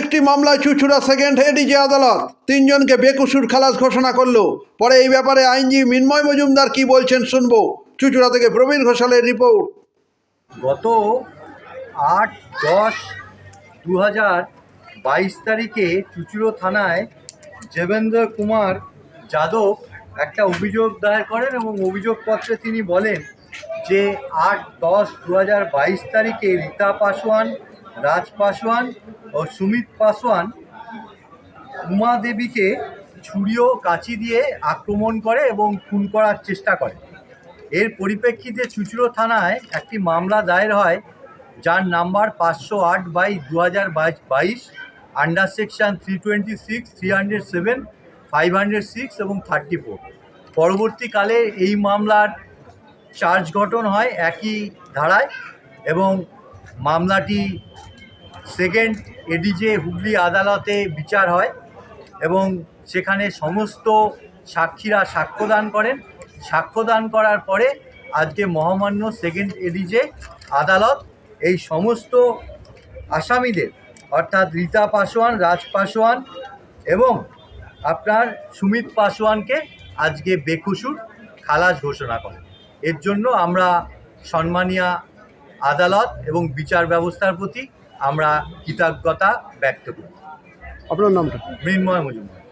একটি মামলায় Chuchura second ADJ আদালত তিনজনকে বেকসুর খালাস ঘোষণা করল। পরে এই ব্যাপারে আইনজীবী মিন্ময় মজুমদার কি বলছেন শুনব। চুচুড়া থেকে প্রবীণ ঘোষালের রিপোর্ট। গত আট দশ দু হাজার বাইশ তারিখে চুচুড়ো থানায় দেবেন্দ্র কুমার যাদব একটা অভিযোগ দায়ের করেন এবং অভিযোগপত্রে তিনি বলেন যে আট দশ দু হাজার বাইশ তারিখে রীতা পাসওয়ান রাজ পাসওয়ান ও সুমিত পাসওয়ান উমা দেবীকে ছুরি ও কাঁচি দিয়ে আক্রমণ করে এবং খুন করার চেষ্টা করে। এর পরিপ্রেক্ষিতে চুচুড়ো থানায় একটি মামলা দায়ের হয়, যার নাম্বার পাঁচশো আট বাই দু হাজার বাইশ, under section three twenty six, three hundred seven, five hundred six এবং থার্টি ফোর। পরবর্তীকালে এই মামলার চার্জ গঠন হয় একই ধারায় এবং মামলাটি সেকেন্ড এডিজে হুগলি আদালতে বিচার হয় এবং সেখানে সমস্ত সাক্ষীরা সাক্ষ্যদান করেন। সাক্ষ্যদান করার পরে আজকে মহামান্য সেকেন্ড এডিজে আদালত এই সমস্ত আসামিদের, অর্থাৎ রীতা পাসওয়ান রাজ পাসওয়ান এবং আপনার সুমিত পাসওয়ানকে আজকে বেকুসুর খালাস ঘোষণা করে এর জন্য আমরা সম্মানীয় আদালত এবং বিচার ব্যবস্থার প্রতি আমরা কৃতজ্ঞতা ব্যক্ত করি। আপনার নামটা? মৃন্ময় মজুমদার।